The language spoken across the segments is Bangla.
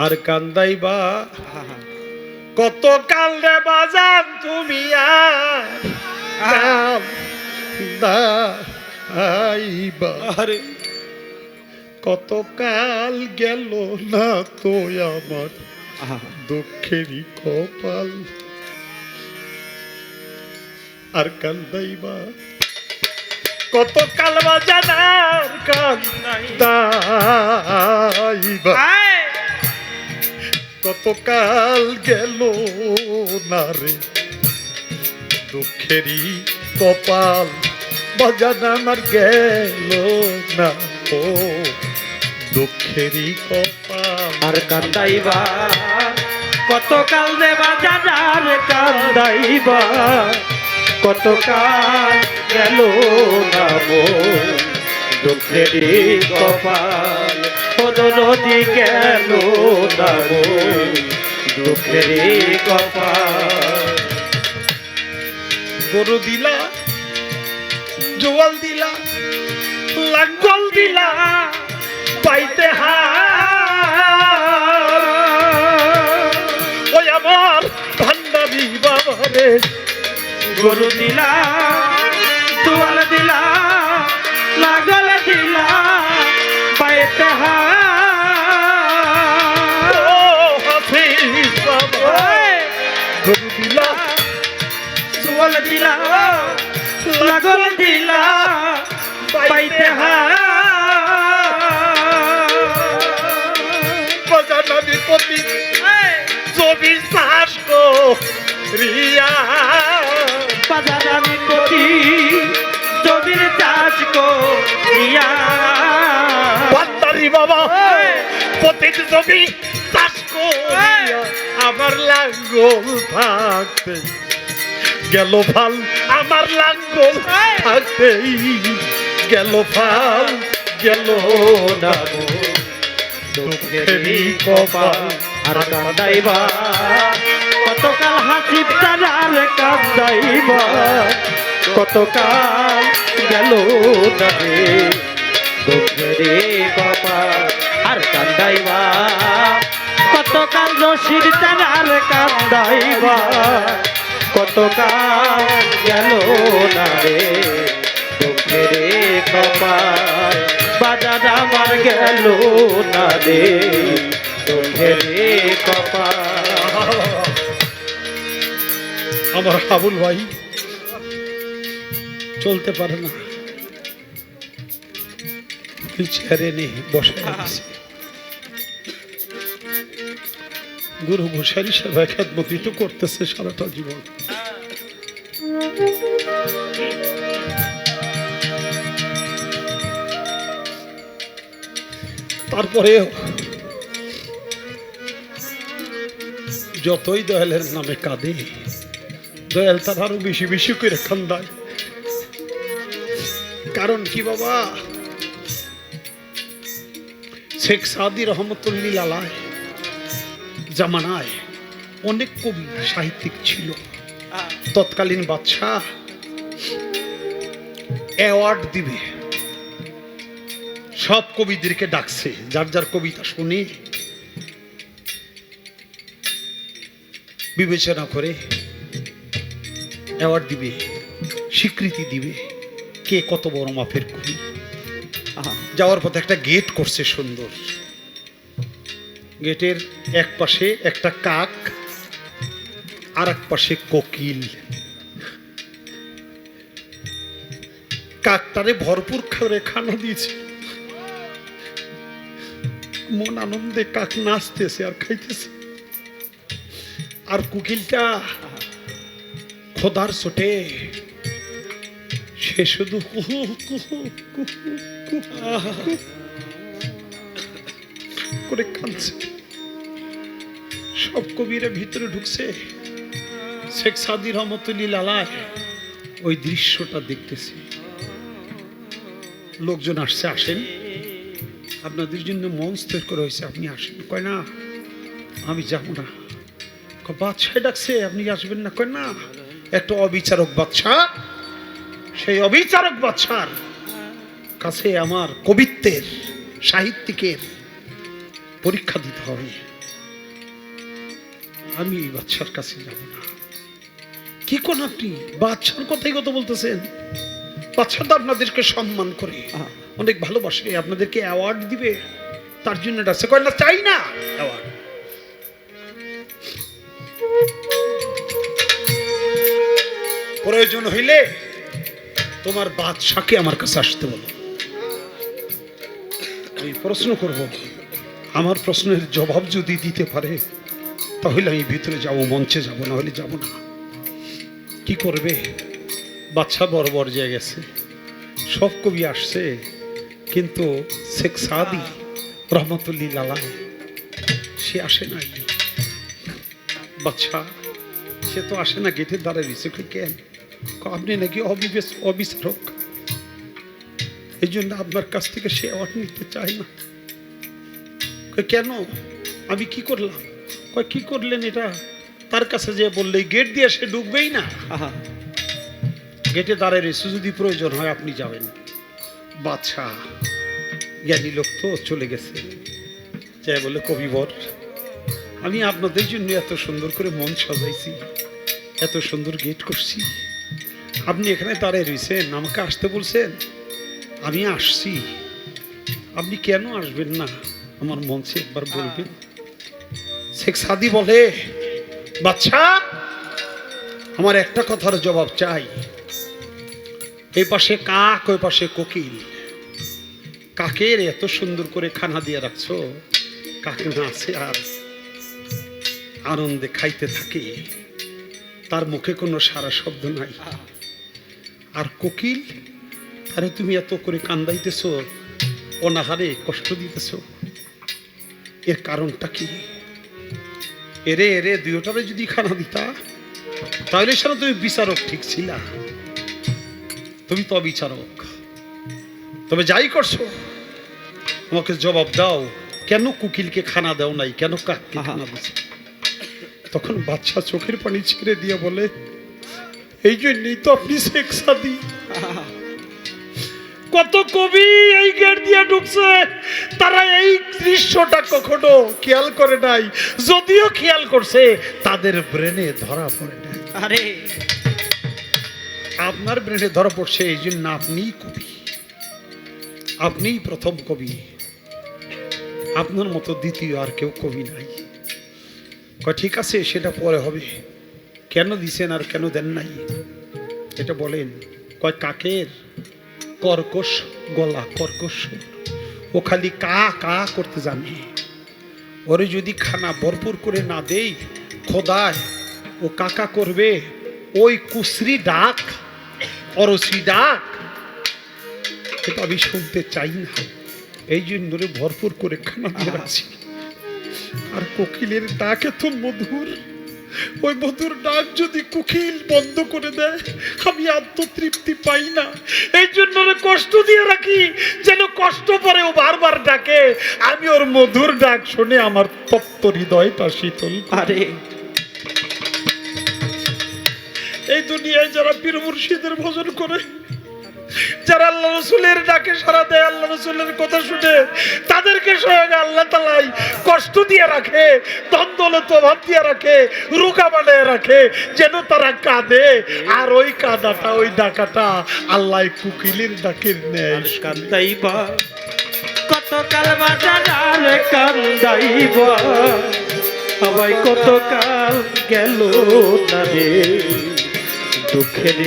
আর কান্দাই কান্দাইবা। কত কান্দে বাজান তুমি আর আরে। কত কাল গেল না তো আমার দুঃখেরই কপাল। আর কান্দাইবা। কত কাল বাজানার কান্দাইবা। কত কাল গেল না রে? দুঃখেরই কপাল বাজান আমার গেল না ও দুঃখেরই কপাল। আর কান্দাইবা কত কাল দেবা জানার কান্দাইবা কত কাল গেল না দুঃখেরই কপাল। নদী গেল না মো দুঃখেরই কপাল। গরু দিলা, জোয়াল দিলা, লাঙ্গল দিলা, পাইতে হার। ওই আমার ভান্ডারি বাবা রে গরু দিলা। পতি জমি চাষ গো রিয়া। বাজারানি কোটি জমির চাষ করিয়া ভান্ডারি বাবা পতির জমি চাষ করিয়া আমার লাঙ্গল থাকতে গেল ভালো আমার লাঙ্গল থাকতেই গেল ভালো গেল না গো। দুঃখেরই কপাল আর কান্দাইবা। কতকাল হাসি তারার কান্দাইবা। কতকাল গেল রে দুঃখেরে কপাল আর কান্দাইবা। কতকাল রশির তারার কান্দাইবা। কতকাল গেল না রে দুঃখেরে কপাল বাজার আমার গেল না রে। আমার হাবুল ভাই চলতে পারে না। চেয়ারে নেই বসে আছে গুরু ঘোষারি সেবা খ্যাতমতি তো করতেছে সারাটা জীবন। তারপরেও যতই দয়ালের নামে কাঁদে, দয়াল তার আরও বেশি বেশি করে কান্দায়। কারণ কি বাবা? শেখ সাদি রহমতুল্লিল আলায় জামানায় অনেক কবি সাহিত্যিক ছিল। তৎকালীন বাদশাহ অ্যাওয়ার্ড দিবে। সব কবিদেরকে ডাকছে যার যার কবিতা শুনে। বিবেচনা করে অ্যাওয়ার্ড দিবে স্বীকৃতি দিবে কে কত বড় মাপের কবি। যাওয়ার পথে একটা গেট করছে সুন্দর। গেটের এক পাশে একটা কাক আর এক পাশে কোকিল। কাকটারে ভরপুর করে খানা দিয়েছে। মন আনন্দে কাক নাচতেছে আর খাইতেছে। আর কুকিলটা খোদার ছোটে, সে শুধু কুহু কুহু কুহু করে কাঁদছে। সব কবিরা ভিতরে ঢুকছে। শেখ সাদি রহমতুল্লি লালায় ওই দৃশ্যটা দেখতেছে। লোকজন আসছে, আসেন। আপনাদের জন্য মঞ্চ তৈরি করা হয়েছে, আপনি আসেন। কয় না, আমি যাব না। বাদশাহ ডাকছে, আপনি আসবেন না। কয় না, একটা অবিচারক বাদশাহ, সেই অবিচারক বাদশার কাছে আমার কবিত্বের, সাহিত্যিকের পরীক্ষা দিতে হবে। আমি এই বাচ্চার কাছে যাব না। কি কোন আপনি? বাচ্চার কথাই কথা বলতেছেন? বাচ্চা তো আপনাদেরকে সম্মান করে। অনেক ভালোবাসে, আপনাদেরকে অ্যাওয়ার্ড দিবে, তার জন্য ডাকছে কয় না চাই না। অ্যাওয়ার্ড প্রয়োজন হইলে তোমার বাদশাকে আমার কাছে আসতে বলো। আমি প্রশ্ন করব, আমার প্রশ্নের জবাব যদি দিতে পারে, তাহলে আমি ভিতরে যাব, মঞ্চে যাব না হলে যাব না। কি করবে? বাচ্চা বড় বড় যে গেছে। সব কবি আসছে। কিন্তু শেখ সাদি রহমতুল্লিল আলাই সে আসে নাই। বাচ্চা সে তো আসে না গেটের দ্বারা দিছে কেন? আপনি নাকি অবিবেশ অবিচারক। এই জন্য আপনার কাছ থেকে সে অ্যাওয়ার্ড নিতে চায় না। কেন? আমি কি করলাম? কয় কি করলেন এটা? তার কাছে যে বললে গেট দিয়ে সে ঢুকবেই না। গেটে দাঁড়ায় রয়েছে যদি প্রয়োজন হয় আপনি যাবেন। বাচ্চা জ্ঞানী লোক তো চলে গেছে। যাই বলে কবিবর, আমি আপনাদের জন্য এত সুন্দর করে মন সাজাইছি, এত সুন্দর গেট করছি। আপনি এখানে দাঁড়ায় রয়েছেন আমাকে আসতে বলছেন? আমি আসছি। আপনি কেন আসবেন না? আমার মঞ্চে একবার বলবেন। শেখ সাদি বলে বাচ্চা আমার একটা কথার জবাব চাই। এই পাশে কাক, ওই পাশে কোকিল। কাকের এত সুন্দর করে খানা দিয়ে রাখছো? কাকে নাচে আর আনন্দে খাইতে থাকে? তার মুখে কোনো সারা শব্দ নাই। আর কোকিল, আরে তুমি এত করে কান্দাইতেছ, অনাহারে কষ্ট দিতেছ। এর কারণটা কি? এরে এরে, দুইটারে যদি খানা দিতা, তাহলে সেটা তুমি বিচারক ঠিক ছিলা। তুমি তো বিচারক তবে যাই করছ। আমাকে জবাব দাও। কেন কুকিলকে খানা দাও নাই? কেন কাককে। খানা দিচ্ছে তখন বাচ্চা চোখের পানি ছেড়ে দিয়ে বলে এই জন্যই তো আপনি শেখ সাদি কত কবি এই গেট দিয়ে ঢুকছে। তারা এই দৃশ্যটা কখনো খেয়াল করে নাই। যদিও খেয়াল করছে তাদের ব্রেনে ধরা পড়ে নাই। আরে। আপনার ব্রেনে ধরা পড়ছে এই জন্য আপনিই কবি। আপনিই প্রথম কবি। আপনার মতো দ্বিতীয় আর কেউ কবি নাই। ঠিক আছে, সেটা পরে হবে। কেন দিছেন আর কেন দেন নাই? এটা বলেন। কয়, কাকের? কর্কশ, গলা কর্কশ। ও খালি কা কা করতে জানে। ওরে যদি খানা ভরপুর করে না দেই, খোদায়, ও কাকা করবে ওই কুসরি ডাক, অরসি ডাক। এটা আমি শুনতে চাই না। এই জন্য ভরপুর করে খানা দিয়ে রাখছি। আর কোকিলের ডাক এত মধুর। ওই মধুর ডাক যদি কোকিল বন্ধ করে দেয় আমি আত্মতৃপ্তি পাই না। এই জন্য কষ্ট দিয়ে রাখি যেন কষ্ট পরে ও বারবার ডাকে। আমি ওর মধুর ডাক শুনে আমার তপ্ত হৃদয়টা শীতল। আরে। এই দুনিয়ায় যারা পীর মুর্শিদের ভজন করে যারা আল্লাহ রসুলের ডাকে সারা দেয়, আল্লাহ রসুলের কথা শুনে, তাদেরকে স্বয়ং আল্লাহ তালাই কষ্ট দিয়ে রাখে দ্বন্দ্বলত অভাব দিয়ে রাখে রুকা বানায় রাখে, যেন তারা কাঁদে। আর ওই কাদাটা, ওই ডাকাটা আল্লাহ কুকিলের ডাকের নেয় কান্দাইবা কত কাল বাজার কান্দাইবা সবাই কত কাল গেল না রে দুঃখের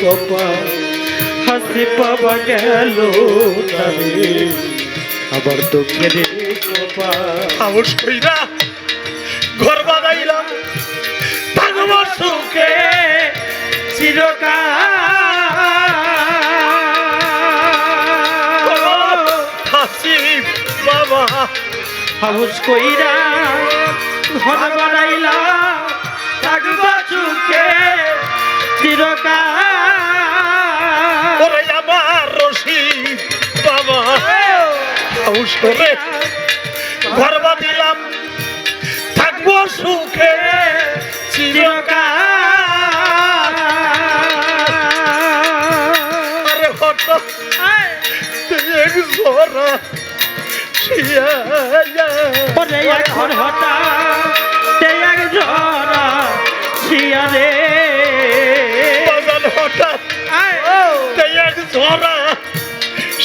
কপাল। হাসি পাবা গেল রে আবার দুঃখের কপাল। সাহস কইরা ঘর বানাইলাম থাকব সুখে চিরকাল। হাউস কইরা ঘর বানাইলা থাকবা চুকে চিরকাল। করে ঘর বাঁধিলাম থাকব সুখে চিরকাল। আরে হঠাৎ এক জোড়া শিয়া এখন হঠাৎ সে একজন দিয়া রে। হঠাৎ এক ঝরা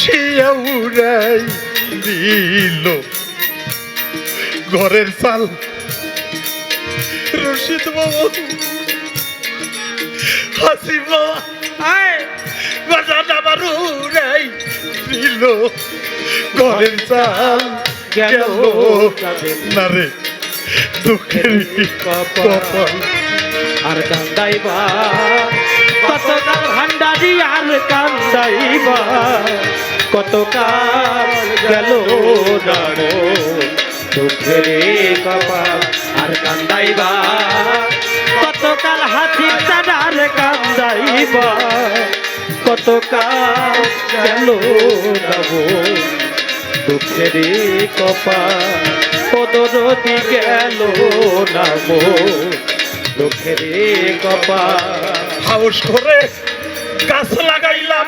শিয়া উড়াই। দিল। ঘরের চাল রশিদ বাবু। হাসি বাবা উড়াই দিল। ঘরের চাল গেল না রে? দুঃখের কপাল। আর কান্দাইবা কতকাল ভান্ডারি আর কান্দাইবা কতকাল গেল নাড়ো দুঃখের কপাল আর কান্দাইবা। কতকাল হাতি আর কান্দাইবা। কতকাল গেল নাবো দুঃখের কপাল পদরতি গেল নামো দুঃখের কপাল। হাউস করে গাছ লাগাইলাম।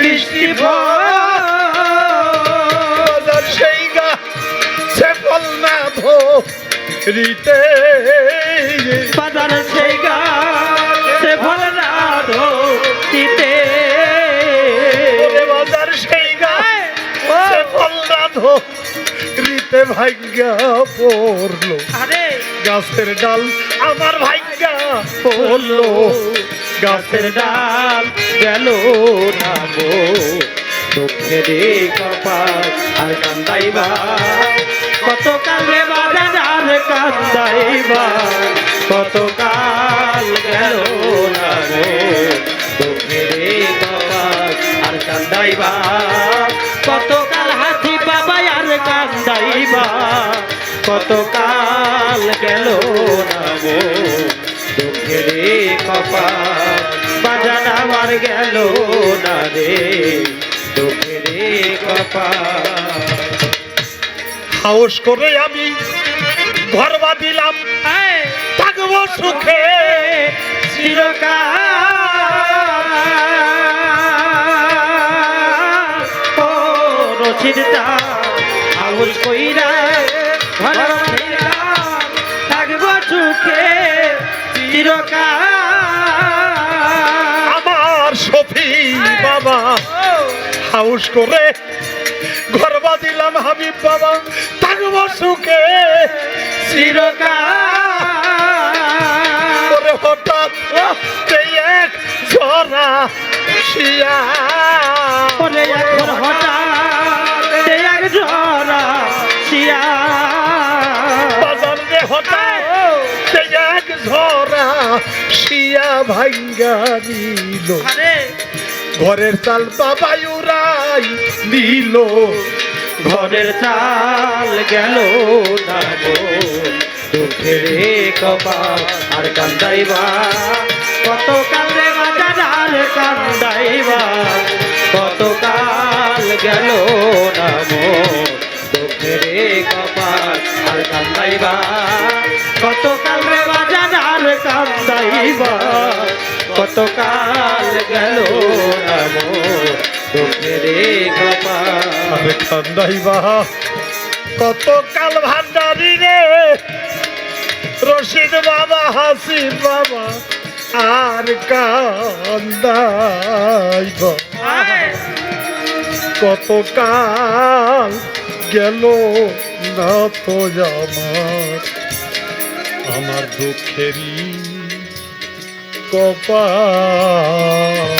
বৃষ্টি সেই গাছে ফল না ধরিতে বাজার সেই গাছে ফল না ধরতে ওরে বাজার সেই গাছে ফল না ধরিতে ভাগ্যা পড়ল। আরে। গাছের ডাল আমার ভাগ্যা পড়ল। গাছের ডাল গেল নামো দুঃখের কপাল আর কান্দাইবা কত কালে বাজার আর কান্দাইবা কত কাল গেল নামো দুঃখের কপাল আর কান্দাইবা কত কাল হাতি বাবা আর কান্দাইবা কত আমার গেল না রে দুঃখের হাউস করে আমি ঘর বাঁধিলাম থাকব সুখে চিরকাল। ও রচিতা কইরা ঘর বাঁধিলাম, থাকব সুখে চিরকাল। হাউস করে ঘর বাঁধিলাম হাবিব বাবা থাকব সুখে। চিরকাল। হঠাৎ এক ঝরা শিয়া। বলে এখন হঠাৎ এক ঝরা শিয়া। হঠাৎ এক ঝরা শিয়া ভাঙ্গা আরে ঘরের চাল বাবা উড়াই নিল ঘরের চাল গেল আর কান্দাইবা। কত কালে বাজার কান্দাইবা। কত কাল গেল না গো কপাল, আর কান্দাইবা। কত কালে বাজার কান্দাইবা। কত কাল গেল দুঃখের কপাল বাহা কত কাল ভান্ডারি রে। রশিদ বাবা হাসি বাবা আর কান্দাই কত কাল গেল না তো আমার আমার দুঃখেরই কপাল।